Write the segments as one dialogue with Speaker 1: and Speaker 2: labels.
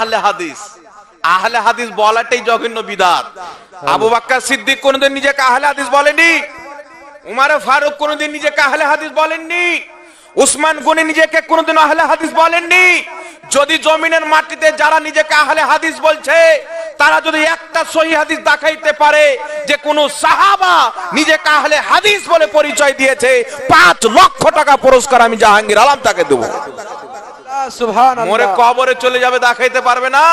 Speaker 1: আহলে হাদিস। আহলে হাদিস বলাটাই জঘন্য বিদাত। আবু বাক্কার সিদ্দিক কোনোদিন নিজেকে আহলে হাদিস বলেনি। উমারে ফারুক কোনোদিন নিজেকে আহলে হাদিস বলেননি। উসমান গনি নিজেকে কোনোদিন আহলে হাদিস বলেননি। যদি জমিনের মাটিতে যারা নিজেকে আহলে হাদিস বলছে, তারা যদি একটা সহি হাদিস দেখাইতে পারে যে কোন সাহাবা নিজেকে আহলে হাদিস বলে পরিচয় দিয়েছে, পাঁচ লক্ষ টাকা পুরস্কার আমি জাহাঙ্গীর আলম তাকে দেবো। মোরে কবরে চলে যাবে, দেখাইতে পারবে না।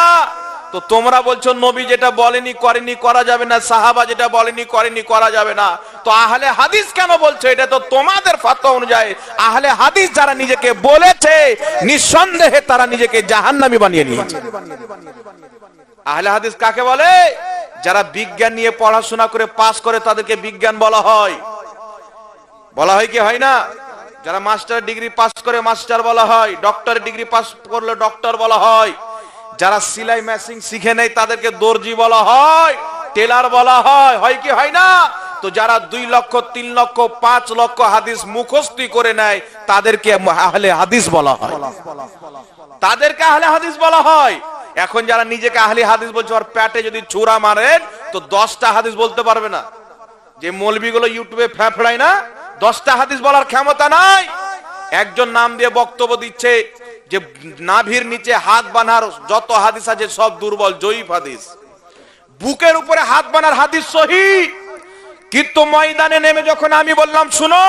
Speaker 1: তো তোমরা বলছো, নবী যেটা বলেনি, করেনি, করা যাবে না। সাহাবা যেটা বলেনি, করেনি, করা যাবে না। তো আহলে হাদিস কেন বলছো? এটা তো তোমাদের ফাতোয়া অনুযায়ী। আহলে হাদিস যারা নিজেকে বলেছে, নিঃসন্দেহে তারা নিজেকে জাহান্নামী বানিয়ে নিয়েছে। আহলে হাদিস কাকে বলে? যারা বিজ্ঞান নিয়ে পড়াশোনা করে পাস করে তাদেরকে বিজ্ঞান বলা হয়। বলা হয় কি? হয় না? যারা মাস্টার ডিগ্রি পাস করে মাস্টার বলা হয়, ডক্টর ডিগ্রি পাস করলে ডক্টর বলা হয়, যারা সিলাই মেশিন শিখে নেয় তাদেরকে দর্জি বলা হয়, টেলার বলা হয় হয় কি হয় না? তো যারা দুই লক্ষ, তিন লক্ষ, পাঁচ লক্ষ হাদিস মুখস্থি করে নেয়, তাদেরকে আহলে হাদিস বলা হয়। তাদেরকে আহলে হাদিস বলা হয়। এখন যারা নিজেকে আহলে হাদিস বলছে আর প্যাটে যদি চূড়া মারেন, তো দশটা হাদিস বলতে পারবে না। যে মৌলবিগুলো ইউটিউবে ফ্যাফড়ায় না দশটা হাদিস বলার ক্ষমতা নাই। একজন নাম দিয়ে বক্তব্য দিচ্ছে যে নাভির নিচে হাত বানার যত হাদিস আছে সব দুর্বল, জয়ীফ হাদিস। বুকের উপরে হাত বানার হাদিস সহি। কিন্তু ময়দানে নেমে যখন আমি বললাম, শুনো,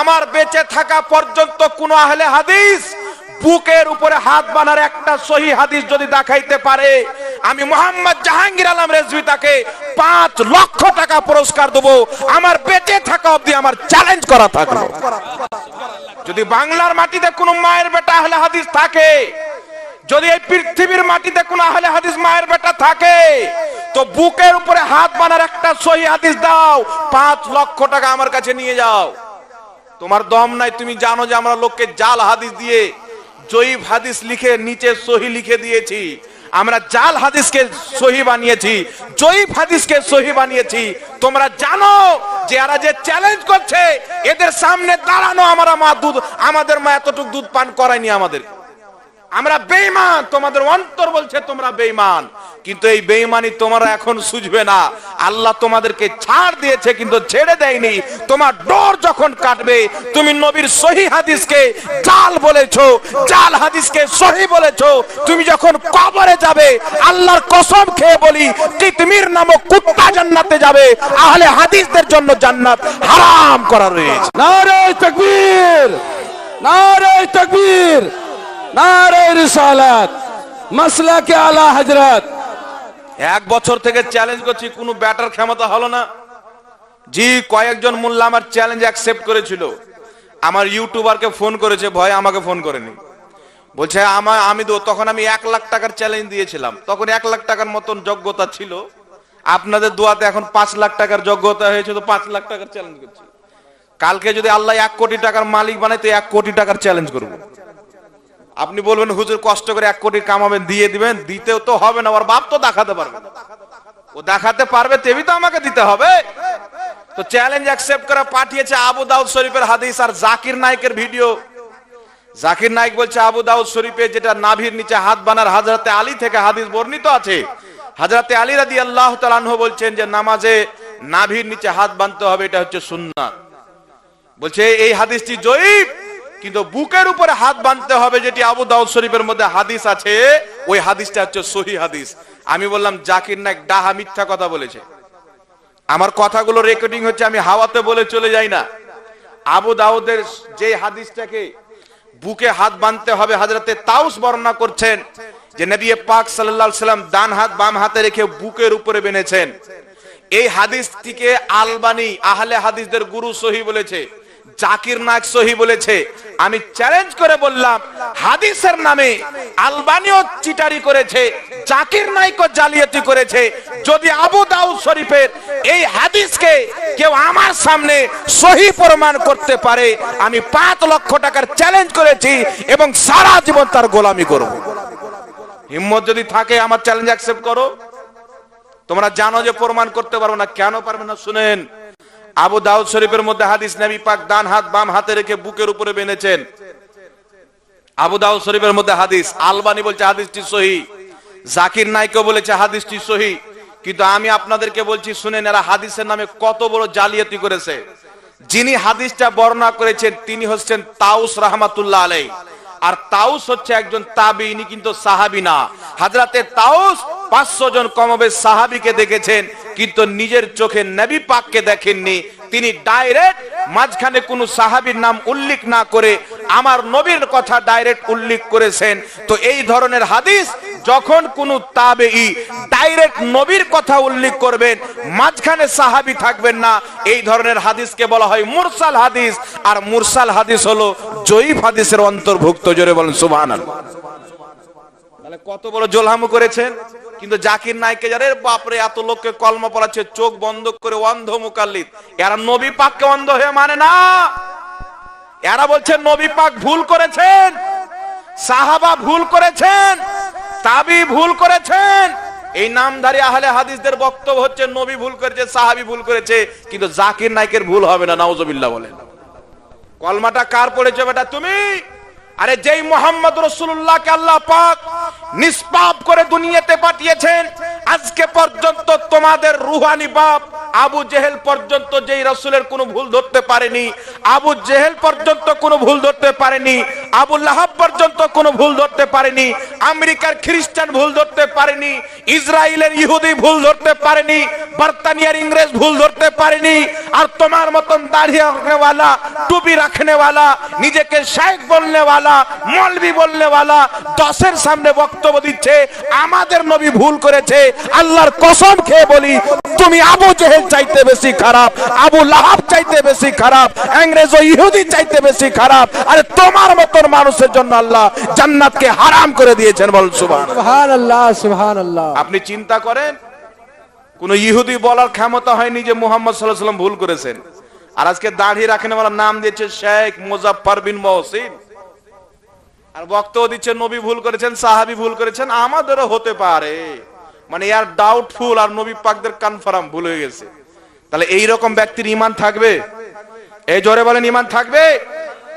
Speaker 1: আমার বেঁচে থাকা পর্যন্ত কোন আহলে হাদিস বুকের উপরে হাত বানার একটা সহি হাদিস যদি দেখাইতে পারে, আমি মোহাম্মদ জাহাঙ্গীর আলম রেজভি তাকে পাঁচ লক্ষ টাকা পুরস্কার দেবো। আমার বেঁচে থাকা অবধি আমার চ্যালেঞ্জ করা থাকল যদি বাংলার মাটিতে কোনো মায়ের বেটা আহলে হাদিস থাকে, যদি এই পৃথিবীর মাটিতে কোনো আহলে হাদিস মায়ের বেটা থাকে, তো বুকের উপরে হাত বানার একটা সহি হাদিস দাও, পাঁচ লক্ষ টাকা আমার কাছে নিয়ে যাও। তোমার দম নাই, তুমি জানো যে আমরা লোককে জাল হাদিস দিয়ে জয়ীব হাদিস লিখে নিচে সহি লিখে দিয়েছি। আমরা জাল হাদিসকে সহি বানিয়েছি, জয়ীব হাদিসকে সহি বানিয়েছি। তোমরা জানো যে এরা যে চ্যালেঞ্জ করছে, এদের সামনে দাঁড়ানো আমরা মা দুধ, আমাদের মা এতটুক দুধ পান করায়নি আমাদের। আমরা বেঈমান, তোমাদের অন্তর বলছে তোমরা বেঈমান। কিন্তু এই বেঈমানি তোমরা এখন সুঝবে না। আল্লাহ তোমাদেরকে ছাড় দিয়েছে কিন্তু ছেড়ে দেয়নি। তোমার ডোর যখন কাটবে, তুমি নবীর সহি হাদিসকে জাল বলেছ, জাল হাদিসকে সহি বলেছ। তুমি যখন কবরে যাবে, আল্লাহর কসম খেয়ে বলি, তিতমির নামক কুত্তা জান্নাতে যাবে। আহলে হাদিসদের জন্য জান্নাত হারাম করা রয়েছে।
Speaker 2: নারে তকবীর নারে তকবীর, নারে রিসালাত মাসলা কে আলা হজরত
Speaker 1: এক বছর থেকে চ্যালেঞ্জ করছি, কোনো ব্যাটার ক্ষমতা হলো না। জি, কয়েকজন মোল্লা আমার চ্যালেঞ্জ অ্যাকসেপ্ট করেছিল। আমার ইউটিউবারকে ফোন করেছে, ভয় আমাকে ফোন করেনি। বলছে, আমার, আমি তো, তখন আমি এক লাখ টাকার চ্যালেঞ্জ দিয়েছিলাম। তখন এক লাখ টাকার মতন যোগ্যতা ছিল। আপনাদের দোয়াতে এখন পাঁচ লাখ টাকার যোগ্যতা হয়েছে, তো পাঁচ লাখ টাকার চ্যালেঞ্জ করছি। কালকে যদি আল্লাহ এক কোটি টাকার মালিক বানায়, তো এক কোটি টাকার চ্যালেঞ্জ করব। আপনি বলবেন, হুজুর, কষ্ট করে এক কোটি কামাবেন দিয়ে দিবেন? দিতেও তো হবে না, ওর বাপ তো দেখাতে পারবে। ও দেখাতে পারবে তেবি তো আমাকে দিতে হবে। তো চ্যালেঞ্জ অ্যাকসেপ্ট করে পাঠিয়েছে আবু দাউদ শরীফের হাদিস আর জাকির নায়কের ভিডিও। জাকির নায়ক বলছে, আবু দাউদ শরীফে যেটা নাভির নিচে হাত বানার হাজরাতে আলী থেকে হাদিস বর্ণিত আছে। হাজরাতে আলী রাদি আল্লাহ তালানহ বলছেন যে, নামাজে নাভির নিচে হাত বানতে হবে, এটা হচ্ছে সুন্নাত। বলছে, এই হাদিসটি জয়ীব। কিন্তু বুকের উপরে হাত বাঁধতে হবে, যেটি আবু দাউদ শরীফের মধ্যে হাদিস আছে, ওই হাদিসটা হচ্ছে সহি হাদিস। আমি বললাম, জাকির নায়ক ডাহা মিথ্যা কথা বলেছে। আমার কথাগুলো রেকর্ডিং হচ্ছে, আমি হাওয়াতে বলে চলে যাই না। আবু দাউদের যে হাদিসটাকে বুকে হাত বাঁধতে হবে, হাজরাতে তাউস বর্ণনা করছেন, যে নবী পাক সাল্লাল্লাহু সাল্লাম ডান হাত বাম হাতে রেখে বুকের উপরে বেঁধেছেন। এই হাদিসটিকে আলবানি আহলে হাদিসদের গুরু সহি বলেছে। জাকির নায়ক সহি বলেছে। আমি চ্যালেঞ্জ করে বললাম, হাদিসের নামে আলবানিও চিটারি করেছে, জাকির নাইকও জালিয়াতি করেছে। যদি আবু দাউদ শরীফের এই হাদিসকে কেউ আমার সামনে সহি প্রমাণ করতে পারে, আমি পাঁচ লক্ষ টাকার চ্যালেঞ্জ করেছি এবং সারা জীবন তার গোলামি করব। হিম্মত যদি থাকে, আমার চ্যালেঞ্জ অ্যাকসেপ্ট করো। তোমরা জানো যে প্রমাণ করতে পারবে না, কেন পারবে না, শুনেন। আবু দাউদ শরীফের মধ্যে হাদিস নবী পাক ডান হাত বাম হাতে রেখে বুকের উপরে বেঁধেছেন। আবু দাউদ শরীফের মধ্যে হাদিস, আলবানি বলছে হাদিসটি সহি, জাকির নাইকও বলেছে হাদিসটি সহি। কিন্তু আমি আপনাদেরকে বলছি, শুনেন এরা হাদিসের নামে কত বড় জালিয়াতি করেছে। যিনি হাদিসটা বর্ণনা করেছেন, তিনি হচ্ছেন তাউস রহমাতুল্লাহ আলাই আর তাউস হচ্ছে একজন তাবি, ইনি কিন্তু সাহাবি না। হাজরাতে তাউস পাঁচশো জন কমবে সাহাবিকে দেখেছেন, কিন্তু নিজের চোখে নবী পাককে দেখেননি। তিনি ডাইরেক্ট মাঝখানে কোনো সাহাবীর নাম উল্লেখ না করে আমার নবীর কথা ডাইরেক্ট উল্লেখ করেছেন। তো এই ধরনের হাদিস যখন কোন তাবেই ডাইরেক্ট নবীর কথা উল্লেখ করবেন, মাঝখানে সাহাবী থাকবেন না। এই ধরনের হাদিসকে বলা হয় মুরসাল হাদিস। আর মুরসাল হাদিস হলো জয়ীফ হাদিসের অন্তর্ভুক্ত। জোরে বলেন তাহলে কত বড় জোলহামু করেছেন? কিন্তু জাকির নাইকে যারে, বাপরে, এত লোককে কলমা পড়াচ্ছে, চোখ বন্ধ করে অন্ধ মুকাল্লিদ। এরা নবী পাককে অন্ধ হয়ে মানে না। এরা বলছে, নবী পাক ভুল করেছেন, সাহাবা ভুল করেছেন, তাবি ভুল করেছেন। এই নামধারী আহলে হাদিসদের বক্তব্য হচ্ছে, নবী ভুল করেছে, সাহাবি ভুল করেছে, কিন্তু জাকির নাইকের ভুল হবে না, নাউজুবিল্লাহ বলেন। কলমাটা কার পড়েছে বেটা তুমি? আরে যেই মোহাম্মদ রসুল্লাহকে আল্লাহ পাক নিষ্পাপ করে দুনিয়াতে পাঠিয়েছেন, আজকে পর্যন্ত তোমাদের রুহানি বাপ আবু জেহেল পর্যন্ত যেই রসুলের কোনো ভুল ধরতে পারেনি, আবু জেহেল পর্যন্ত কোনো ভুল ধরতে পারেনি, আবু লাহাব পর্যন্ত কোনো ভুল ধরতে পারেনি, আমেরিকার খ্রিস্টান ভুল ধরতে পারেনি, ইসরায়েলের ইহুদি ভুল ধরতে পারেনি, বর্তানিয়ার ইংরেজ ভুল ধরতে পারেনি, আর তোমার মতন দাঁড়িয়ে রাখনেওয়ালা, টুপি রাখনেওয়ালা, নিজেকে শেখ বলনেওয়ালা, মলবি বলনেওয়ালা, দশের সামনে বক্তব্য দিচ্ছে, আমাদের নবী ভুল করেছে, আল্লাহর কসম খেয়ে বলি, তুমি আবু জেহেল চাইতে বেশি খারাপ আবু লাহাব চাইতে বেশি খারাপ ইংরেজ ও ইহুদি চাইতে বেশি খারাপ আরে তোমার মতন মানুষের জন্য আল্লাহ জান্নাতকে হারাম করে দিয়েছেন বল সুবহান
Speaker 2: সুবহান আল্লাহ
Speaker 1: আপনি চিন্তা করেন কোন ইহুদি বলার ক্ষমতা হয়নি যে মোহাম্মদ সাল্লাহ সাল্লাম ভুল করেছেন। আর আজকে দাঁড়িয়ে রাখেন আমার নাম দিয়েছে শেখ মুজাফফর বিন মহসিন। আর বক্তব্য দিচ্ছে নবী ভুল করেছেন সাহাবি ভুল করেছেন আমাদেরও হতে পারে। মানে ইয়ার ডাউটফুল আর নবী পাকদের কনফার্ম ভুল হয়ে গেছে। তাহলে এই রকম ব্যক্তির ইমান থাকবে? এই জোরে বলেন ইমান থাকবে?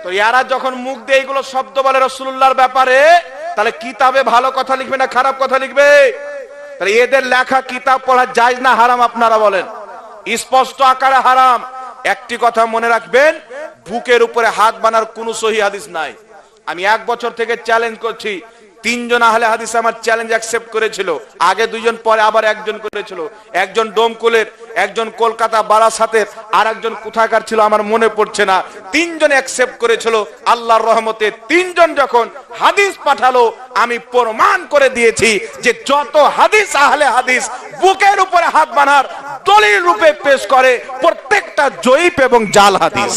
Speaker 1: তো ইয়ারা যখন মুখ দিয়ে এইগুলো শব্দ বলে রসুল্লাহর ব্যাপারে, তাহলে কিতাবে ভালো কথা লিখবে না খারাপ কথা লিখবে? তাহলে এদের লেখা কিতাব পড়া যায় না হারাম আপনারা বলেন? স্পষ্ট আকারে হারাম। একটি কথা মনে রাখবেন, বুকের উপরে হাত বানার কোনো সহি হাদিস নাই। আমি এক বছর থেকে চ্যালেঞ্জ করছি তিনজন আহলে হাদিস আমার চ্যালেঞ্জ অ্যাকসেপ্ট করেছিল। আগে দুইজন, পরে আবার একজন করেছিল। একজন ডোমকুলের একজন কলকাতা বারাসাতের আর একজন কোথাকার ছিল আমার মনে পড়ছে না। তিনজন অ্যাকসেপ্ট করেছিল আল্লাহর রহমতে তিনজন যখন হাদিস পাঠালো আমি প্রমাণ করে দিয়েছি যে যত হাদিস আহলে হাদিস বুকের উপরে হাত বানার দলিল রূপে পেশ করে প্রত্যেকটা জয়ীপ এবং জাল হাদিস।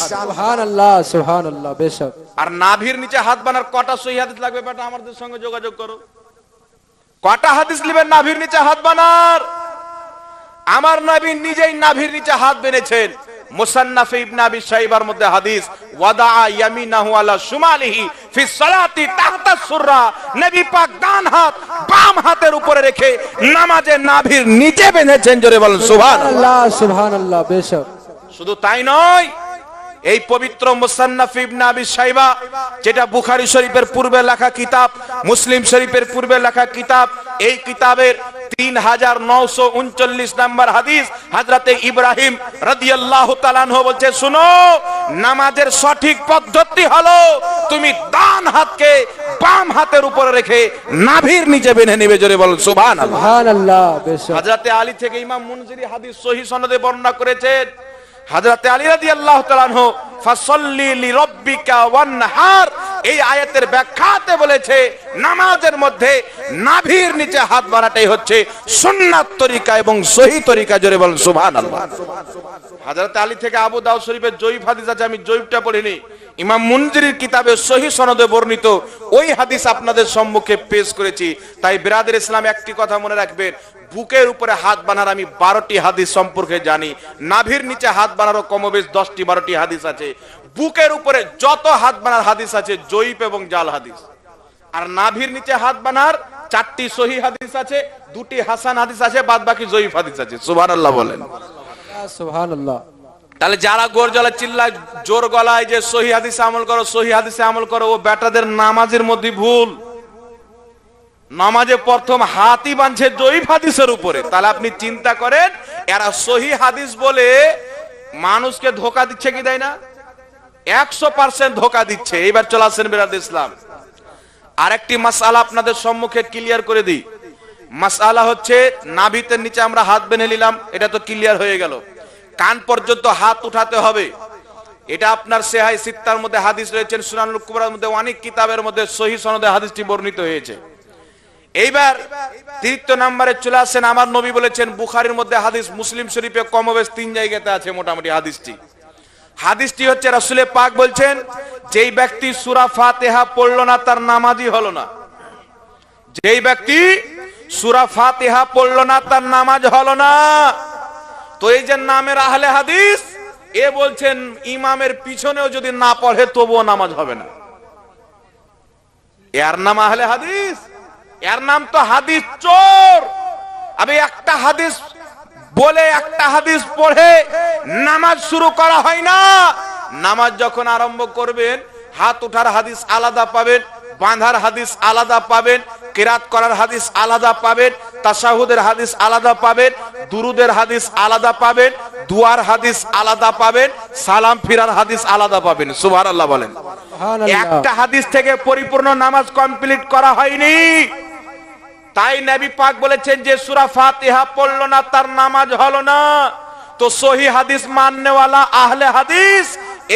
Speaker 2: বেশক।
Speaker 1: আর নাভির নিচে হাত বানার কটা সহি হাদিস লাগবে বেটা? আমাদের সঙ্গে যোগাযোগ করো। কটা হাদিস লিবেন নাভির নিচে হাত বানার আমার নাবি নিজেই নাভির নিচে হাত বেঁধেছেন। মুসান্নাফে ইবনে আবি শাইবার মধ্যে হাদিস ওয়াদা ইয়ামিনাহু আলা শুমালিহি ফি সালাতি তাহতা সুররা। নবী পাক ডান হাত বাম হাতের উপরে রেখে নামাজে নাভির নিচে বেঁধেছেন জোরে বলেন সুবহানাল্লাহ।
Speaker 2: সুবহানাল্লাহ বেশক।
Speaker 1: শুধু তাই নয় এই পবিত্র মুসান্নাফ ইবনে আবি শাইবা যেটা বুখারি শরীফের পূর্বে লেখা কিতাব মুসলিম শরীফের পূর্বে লেখা কিতাব এই কিতাবের তিন হাজার নশো উনচল্লিশ নাম্বার হাদিস হাজরাতে ইব্রাহিম রাদিয়াল্লাহু তাআলা বলছে শুনো নামাজের সঠিক পদ্ধতি হলো তুমি ডান হাতকে বাম হাতের উপরে রেখে নাভির নিচে বেঁধে নেবে জোরে বল সুবহানাল্লাহ।
Speaker 2: সুবহান আল্লাহ
Speaker 1: হাজরাতে আলী থেকে ইমাম মুনজিরি হাদিস সহি সনদে বর্ণনা করেছেন হাজরাতে আলী রাদিয়াল্লাহু তাআলা আনহু, ফাসাল্লি এই ব্যাখ্যাতে বলেছে, নামাজের মধ্যে নাভির নিচে হাত হচ্ছে সুন্নাত তরিকা এবং তরিকা, জোরে থেকে আবু শরীফের জয়ীফ হাদিস আছে, আমি পড়িনি। ইমাম কিতাবে সহি সনদে বর্ণিত ওই হাদিস আপনাদের সম্মুখে পেশ করেছি। তাই বিরাদের ইসলাম একটি কথা মনে রাখবেন বুকের উপরে হাত বানার আমি বারোটি হাদিস সম্পর্কে জানি। নাভির নিচে হাত বানারও কমবেশ দশটি বারোটি হাদিস আছে। বুকের উপরে যত হাত বানার হাদিস আছে জয়ীপ এবং জাল হাদিস। আর নাভির নিচে হাত বানার চারটি সহি হাদিস আছে দুটি হাসান হাদিস আছে বাদ বাকি জয়ীফ হাদিস আছে। সুবহানাল্লাহ বলেন।
Speaker 2: সুবহান আল্লাহ
Speaker 1: তাহলে যারা গোর জলা চিল্লায় জোর গলায় যে সহি হাদিসে আমল করো সহি হাদিসে আমল করো ও বেটাদের নামাজের মধ্যে ভুল। নামাজে প্রথম হাতই বাঁধছে জয়ীফ হাদিসের উপরে। তাহলে আপনি চিন্তা করেন, এরা সহি হাদিস বলে মানুষকে ধোকা দিচ্ছে কি দেয় না? একশো পার্সেন্ট ধোকা দিচ্ছে। এইবার চলে আসেন বিরাদ ইসলাম। আরেকটি মাসালা আপনাদের সম্মুখে ক্লিয়ার করে দিই। মাসালা হচ্ছে, নাভিতের নিচে আমরা হাত বেঁধে নিলাম, এটা তো ক্লিয়ার হয়ে গেল। কান পর্যন্ত হাত উঠাতে হবে। এটা আপনার সেহাই সিত্তার মধ্যে হাদিস রয়েছেন সুনানুল কুবরার মধ্যে অনেক কিতাবের মধ্যে সহি সনদে হাদিসটি বর্ণিত হয়েছে। এইবার তৃতীয় নাম্বারে চলে আসেন আমার নবী বলেছেন, বুখারির মধ্যে হাদিস, মুসলিম শরীফে কমবেশ তিন জায়গাতে আছে মোটামুটি হাদিসটি। হাদিসটি হচ্ছে রাসুলে পাক বলছেন, যেই ব্যক্তি সুরা ফাতেহা পড়ল না, তার নামাজই হলো না। যেই ব্যক্তি সুরা ফাতেহা পড়ল না, তার নামাজ হলো না। তো এই যে নামের আহলে হাদিস, এ বলছেন, ইমামের পিছনেও যদি না পড়ে, তবুও নামাজ হবে না। এর নাম আহলে হাদিস? এর নাম তো হাদিস চোর। আমি একটা হাদিস বলে একটা হাদিস পড়ে নামাজ শুরু করা হয় না। নামাজ যখন আরম্ভ করবেন হাত উঠার হাদিস আলাদা পাবেন বাঁধার হাদিস আলাদা পাবেন কেরাত করার হাদিস আলাদা পাবেন তাসাহুদের হাদিস আলাদা পাবেন দুরুদের হাদিস আলাদা পাবেন দুয়ার হাদিস আলাদা পাবেন সালাম ফিরার হাদিস আলাদা পাবেন। সুবহানাল্লাহ বলেন। একটা হাদিস থেকে পরিপূর্ণ নামাজ কমপ্লিট করা হয়নি। তাই নবী পাক বলেছেন যে সূরা ফাতিহা পড়ল না তার নামাজ হলো না। তো সহি হাদিস মাননেওয়ালা আহলে হাদিস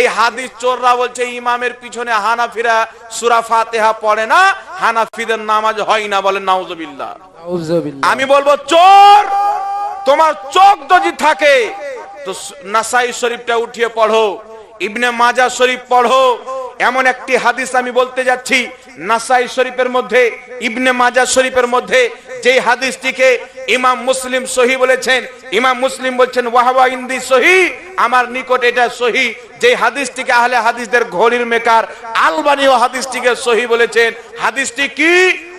Speaker 1: এই হাদিস চোররা বলছে ইমামের পিছনে হানাফিরা সূরা ফাতিহা পড়ে না হানাফিদের নামাজ হয় না বলে নাউজুবিল্লাহ। আমি বলব চোর তোমার চোখ যদি থাকে তো নাসাই শরীফটা উঠিয়ে পড়ো। ইবনে মাজা শরীফ পড়ো। এমন একটি হাদিস আমি বলতে যাচ্ছি, নাসাই শরীফের মধ্যে, ইবনে মাজা শরীফের মধ্যে যে হাদিসটিকে ইমাম মুসলিম সহি বলেছেন। ইমাম মুসলিম বলছেন, ওয়াহওয়া ইন্দি সহি, আমার নিকট এটা সহি। যে হাদিসটিকে আহলে হাদিসদের ঘড়ির মেকার আলবানীয় হাদিসটিকে সহি বলেছেন। হাদিসটি কি?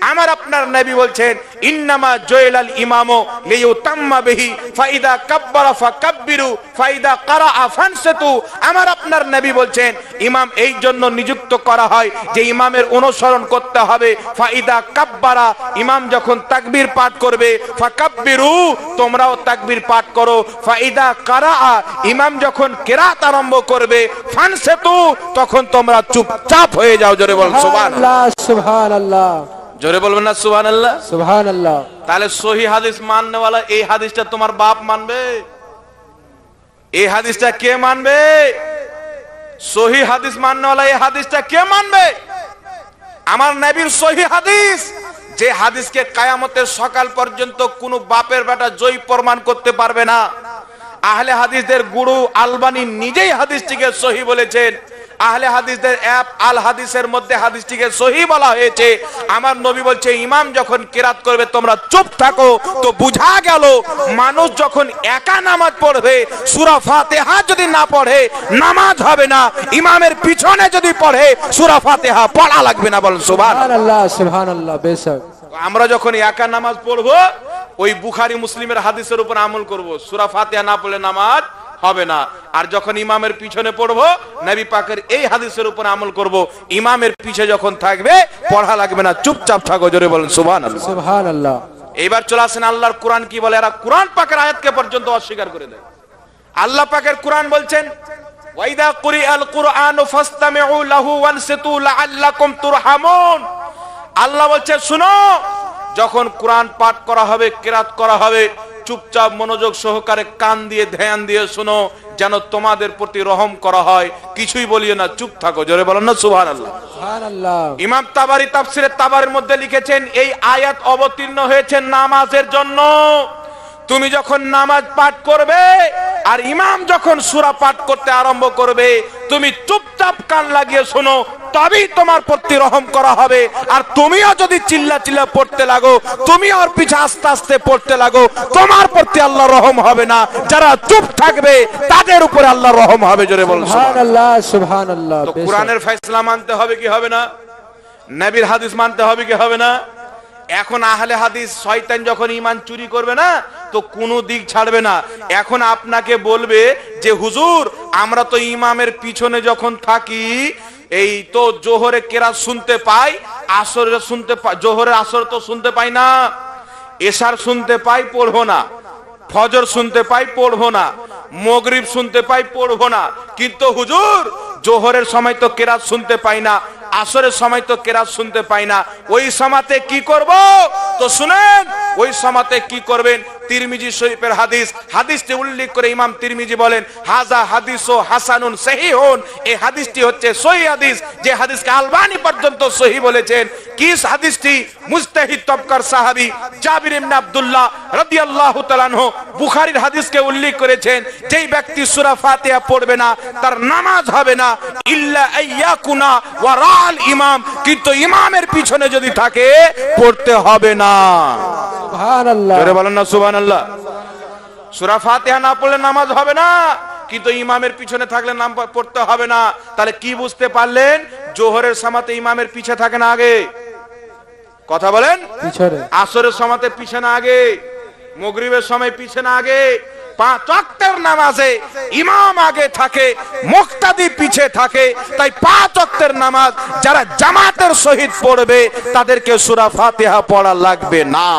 Speaker 1: আমার আপনার নবী বলছেন ইন্নামা জয়লাল ইমামো লিয়ুতাম্মা বিহি ফাইদা কাব্বারা ফাকাব্বিরু ফাইদা কারাআ ফানসাতু। আমার আপনার নবী বলছেন ইমাম এই জন্য নিযুক্ত করা হয় যে ইমামের অনুসরণ করতে হবে। ফাইদা কাব্বারা ইমাম যখন তাকবীর পাঠ করবে ফাকাব্বিরু তোমরাও তাকবীর পাঠ করো। ফাইদা কারাআ ইমাম যখন কেরাত আরম্ভ করবে ফানসাতু তখন তোমরা চুপচাপ হয়ে যাও জোরে বল সুবহানাল্লাহ।
Speaker 2: সুবহানাল্লাহ।
Speaker 1: জোরে বলবেন না সুবহানাল্লাহ।
Speaker 2: সুবহানাল্লাহ।
Speaker 1: তাহলে সহি হাদিস মাননেওয়ালা এই হাদিসটা তোমার বাপ মানবে? এই হাদিসটা কে মানবে? সহি হাদিস মাননেওয়ালা এই হাদিসটা কে মানবে? আমার নবীর সহি হাদিস যে হাদিসকে কায়ামতের সকাল পর্যন্ত কোনো বাপের বেটা জয় প্রমাণ করতে পারবে না। আহলে হাদিসদের গুরু আলবানি নিজেই হাদিসটিকে সহি বলেছেন। আহলে হাদিসদের অ্যাপ আল হাদিসের মধ্যে হাদিসটিকে সহি বলা হয়েছে। আমার নবী বলছে ইমাম যখন কিরাত করবে তোমরা চুপ থাকো। তো বুঝা গেল মানুষ যখন একা নামাজ পড়বে সূরা ফাতিহা যদি না পড়ে নামাজ হবে না। ইমামের পিছনে যদি পড়ে সূরা ফাতিহা পড়া লাগবে না বলেন সুবহান
Speaker 2: সুবহানাল্লাহ সুবহানাল্লাহ বেশক।
Speaker 1: আমরা যখন একা নামাজ পড়ব ওই বুখারি মুসলিমের হাদিসের উপর আমল করব। সূরা ফাতিহা না পড়লে নামাজ হবে না। আর যখন ইমামের পিছনে পড়ব নবী পাকের এই হাদিসের উপর আমল করব ইমামের পিছে যখন থাকবে পড়া লাগবে না। চুপচাপ থাকো জোরে বলেন সুবহানাল্লাহ।
Speaker 2: সুবহানাল্লাহ।
Speaker 1: এইবার চলে আসেন আল্লাহর কোরআন কি বলে? এরা কোরআন পাকের আয়াতকে পর্যন্ত অস্বীকার করে দেয়। আল্লাহ পাকের কোরআন বলছেন ওয়াইদা কুরিআল কুরআন ফাসতামিউ লাহু ওয়ানসিতু লাআল্লাকুম তুরহামুন। আল্লাহ বলছে শুনো যখন কোরআন পাঠ করা হবে কেরাত করা হবে চুপচাপ মনোযোগ সহকারে কান দিয়ে ধ্যান দিয়ে শোনো যেন তোমাদের প্রতি রহম করা হয়। কিছুই বলিও না চুপ থাকো জোরে বলেন না সুহান
Speaker 2: আল্লাহ
Speaker 1: ইমাম তাবারি তাফসিরে তাবারের মধ্যে লিখেছেন এই আয়াত অবতীর্ণ হয়েছে নামাজের জন্য। তুমি যখন নামাজ পাঠ করবে আর ইমাম যখন সূরা পাঠ করতে আরম্ভ করবে তুমি চুপচাপ কান লাগিয়ে শোনো তবেই তোমার প্রতি রহম করা হবে। আর তুমিও যদি চিল্লা চিল্লা পড়তে লাগো তুমি ওর পিছে আস্তে আস্তে পড়তে লাগো তোমার প্রতি আল্লাহ রহম হবে না। যারা চুপ থাকবে তাদের উপরে আল্লাহ রহম হবে জোরে। সুবহানাল্লাহ।
Speaker 2: সুবহানাল্লাহ
Speaker 1: তো কোরআনের ফয়সলা মানতে হবে কি হবে না? নবীর হাদিস মানতে হবে কি হবে না? এখন আহলে হাদিস শয়তান যখন ইমান চুরি করবে না তো কোনো দিক ছাড়বে না। এখন আপনাকে বলবে যে, হুজুর, আমরা তো ইমামের পিছনে যখন থাকি, এই তো জোহরে কেরাত শুনতে পাই আসরে শুনতে জোহরের আসর তো শুনতে পাই না, এশার শুনতে পাই, পড়ব না, ফজর শুনতে পাই, পড়ব না, মগরিব শুনতে পাই, পড়ব না। কিন্তু হুজুর, জোহরের সময় তো কেরাত শুনতে পাই না, আসরের সময় তো কেরাত শুনতে পাই না। ওই সমাতে কি করব? তো শুনেন, ওই সমাতে কি করবেন? তিরমিজি শরীফের হাদিস হাদিসটি উল্লেখ করে ইমাম তিরমিজি বলেন হাজা হাদিস ও হাসানুন সহি হন এই হাদিসটি হচ্ছে সহি হাদিস যে হাদিসকে আলবানি পর্যন্ত সহি বলেছেন। কি হাদিসটি? মুস্তাহিদ তবকার সাহাবী জাবির ইবনে আব্দুল্লাহ রাদিয়াল্লাহু তাআলা আনহু বুখারীর হাদিসকে উল্লেখ করেছেন যেই ব্যক্তি সূরা ফাতিহা পড়বে না তার নামাজ হবে না। ইল্লা আইয়াকুনা ওয়া রাল ইমাম কিন্তু ইমামের পিছনে যদি থাকে পড়তে হবে না।
Speaker 2: সুবহান আল্লাহ
Speaker 1: জোরে বলেন না সুবহানাল্লাহ। সূরা ফাতিহা না পড়লে নামাজ হবে না কিন্তু ইমামের পিছনে থাকলে নাম পড়তে হবে না। তাহলে কি বুঝতে পারলেন? জোহরের সামাতে ইমামের পিছে থাকে না আগে। কথা বলেন? আসরের সময়তে পিছনে আগে। মগরিবের সময় পিছনে আগে। পাঁচ ওয়াক্তের নামাজে ইমাম আগে থাকে মুক্তাদি পিছে থাকে। তাই পাঁচ নামাজ যারা জামাতের সহিত পড়বে তাদেরকে সূরা ফাতিহা পড়া লাগবে না।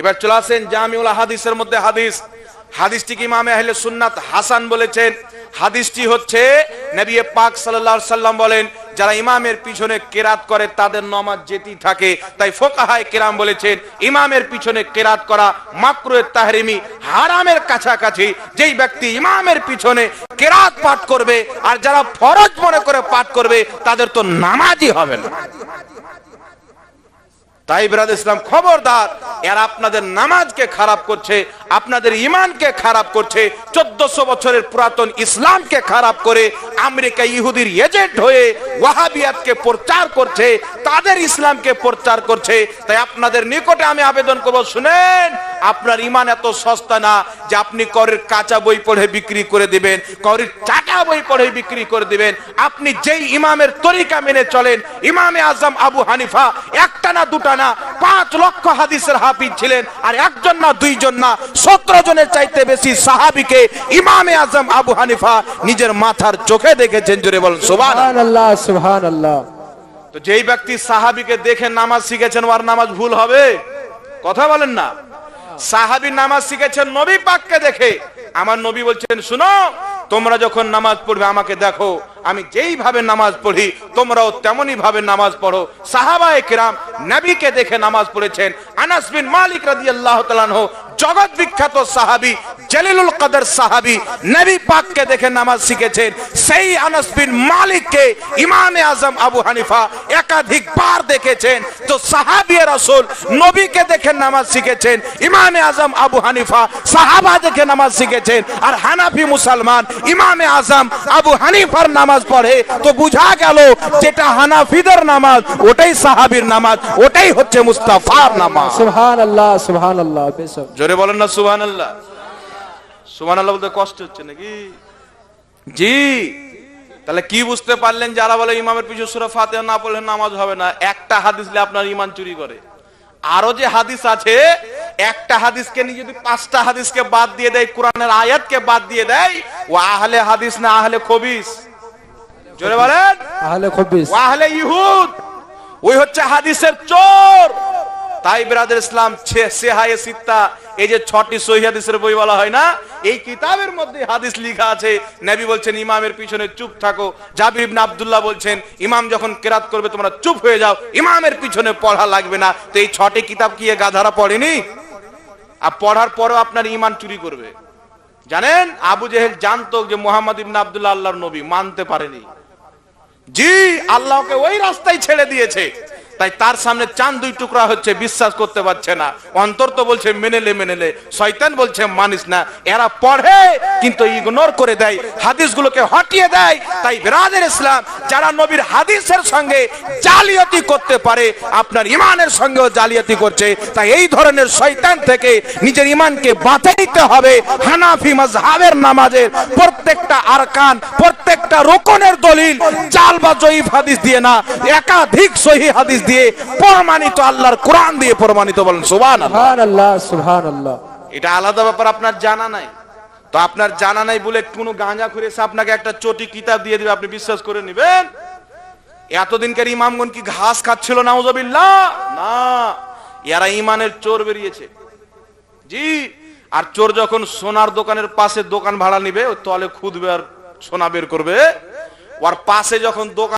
Speaker 1: এবার চলে আসেন জামিউল হাদিসের মধ্যে হাদিস। হাদিসটি কি ইমামে আহলে সুন্নাত হাসান বলেছেন? হাদিসটি হচ্ছে নবী পাক সাল্লাল্লাহু সাল্লাম বলেন, যারা ইমামের পিছনে কেরাত করে তাদের নামাজ যেতেই থাকে, তাই ফোকাহায় কেরাম বলেছেন, ইমামের পিছনে কেরাত করা মাকরুয়ে তাহরিমি, হারামের কাছাকাছি, যেই ব্যক্তি ইমামের পিছনে কেরাত পাঠ করবে, আর যারা ফরজ মনে করে পাঠ করবে, তাদের তো নামাজই হবে না। তাই বিরাদ ইসলাম খবরদার, এরা আপনাদের নামাজকে খারাপ করছে, আপনাদের ইমানকে খারাপ করছে, চোদ্দশো বছরের পুরাতন ইসলামকে খারাপ করে আমেরিকা ইহুদির এজেন্ট হয়ে ওয়াহাবিয়াতকে প্রচার করছে, তাদের ইসলামকে প্রচার করছে। তাই আপনাদের নিকটে আমি আবেদন করব, শুনেন, আপনার ইমান এত সস্তা না যে আপনি করের কাঁচা বই পড়ে বিক্রি করে দিবেন করের চাটা বই পড়ে বিক্রি করে দিবেন আপনি যেই ইমামের তরিকা মেনে চলেন ইমামে আজম আবু হানিফা একটা না দুটা না পাঁচ লক্ষ হাদিসের হাফিজ ছিলেন আর একজন না দুইজন না সতেরো জনের চাইতে বেশি সাহাবিকে ইমামে আজম আবু হানিফা নিজের মাথার চোখে দেখেছেন জোরে বলেন সোবান
Speaker 2: আল্লাহ সুবহান আল্লাহ
Speaker 1: তো যেই ব্যক্তি সাহাবিকে দেখে নামাজ শিখেছেন ওর নামাজ ভুল হবে? কথা বলেন না। সাহাবি নামাজ শিখেছেন, নবী পাককে দেখে। আমার নবী বলছেন, শুনো, তোমরা যখন নামাজ পড়বে, আমাকে দেখো, আমি যেইভাবে নামাজ পড়ি, তোমরাও তেমনই ভাবে নামাজ পড়ো। সাহাবায়ে কিরাম নবীকে দেখে নামাজ পড়েছেন। আনাস বিন মালিক রাদিয়াল্লাহু তাআলা জগৎ বিখ্যাত সাহাবী জলিলুল কদর সাহাবী নবী পাককে দেখে নামাজ শিখেছেন। সেই আনাস বিন মালিককে ইমামে আজম আবু হানিফা একাধিক বার দেখেছেন। তো সাহাবী রাসূল নবীকে দেখে নামাজ শিখেছেন ইমামে আজম আবু হানিফা সাহাবা দেখে নামাজ শিখেছেন আর হানাফি মুসলমান ইমামে আজম আবু হানিফার নামাজ পড়ে। তো বুঝা গেল যেটা হানাফিদের নামাজ ওটাই সাহাবীর নামাজ ওটাই হচ্ছে মুস্তাফার নামাজ।
Speaker 2: সুবহান আল্লাহ সুবহান আল্লাহ বেশক
Speaker 1: জোরে বলেন না সুবহান আল্লাহ সুবহান আল্লাহ বলতে কষ্ট হচ্ছে নাকি? জি। তাহলে কি বুঝতে পারলেন যারা বলে ইমামের পিছু সুরা ফাতিহা না পড়লে নামাজ হবে না? একটা হাদিস আপনার ইমান চুরি করে। আরও যে হাদিস আছে একটা হাদিসকে নিয়ে যদি পাঁচটা হাদিসকে বাদ দিয়ে দেয় কোরআনের আয়াতকে বাদ দিয়ে দেয় ও আহলে হাদিস না আহলে খবিস? জোরে বলেন?
Speaker 2: আহলে খবিস।
Speaker 1: ওয়াহলে ইহুদ? ওই হচ্ছে হাদিসের চোর। তাই ব্রাদার ইসলাম সিত্তা, এই যে ছটি সহি হাদিসের বই বলা হয় না, এই কিতাবের মধ্যে হাদিস লেখা আছে। নবী বলছেন, ইমামের পিছনে চুপ থাকো। জাবির ইবনে আব্দুল্লাহ বলছেন, ইমাম যখন কেরাত করবে, তোমরা চুপ হয়ে যাও। ইমামের পিছনে পড়া লাগবে না। তো এই ছটি কিতাব কি গাধারা পড়েনি? আর পড়ার পরেও আপনার ইমান চুরি করবে। জানেন, আবু জেহেল জানতো যে মোহাম্মদ ইবনে আব্দুল্লাহ আল্লাহর নবী, মানতে পারেনি। জি, আল্লাহকে ওই রাস্তায় ছেড়ে দিয়েছে। তাই তার সামনে চাঁদ দুই টুকরা হচ্ছে, বিশ্বাস করতে পারছে না। অন্তর তো বলছে মেনেলে মেনেলে শয়তান বলছে, মানিস না। এরা পড়ে, কিন্তু ইগনোর করে দেয়। হাদিসগুলোকে হটিয়ে দেয়। তাই বিরাদের ইসলাম, যারা নবীর হাদিসের সঙ্গে জালিয়াতি করতে পারে, আপনার ইমানের সঙ্গেও জালিয়াতি করছে। তাই এই ধরনের শয়তান থেকে নিজের ইমানকে বাঁচাইতে হবে। হানাফি মাজহাবের নামাজের প্রত্যেকটা আরকান, প্রত্যেকটা রোকনের দলিল, জাল বা জয়ীফ হাদিস দিয়ে না, একাধিক সহি হাদিস দিয়ে দিয়ে প্রমাণিত আল্লাহর কোরআন দিয়ে প্রমাণিত বলেন সুবান
Speaker 2: আল্লাহ
Speaker 1: এটা আলাদা ব্যাপার আপনার জানা নাই। তো আপনার জানা নাই বলে কোনো গাঁজা করে এসে আপনাকে একটা চটি কিতাব দিয়ে দিবে আপনি বিশ্বাস করে নেবেন? এতদিনকার ইমামগণ কি ঘাস খাচ্ছিল নাউজবিল্লাহ? না এরা ইমানের চোর বেরিয়েছে। জি আর চোর যখন সোনার দোকানের পাশে দোকান ভাড়া নিবে তলে খুদবে আর সোনা বের করবে। ওর পাশে যখন দোকান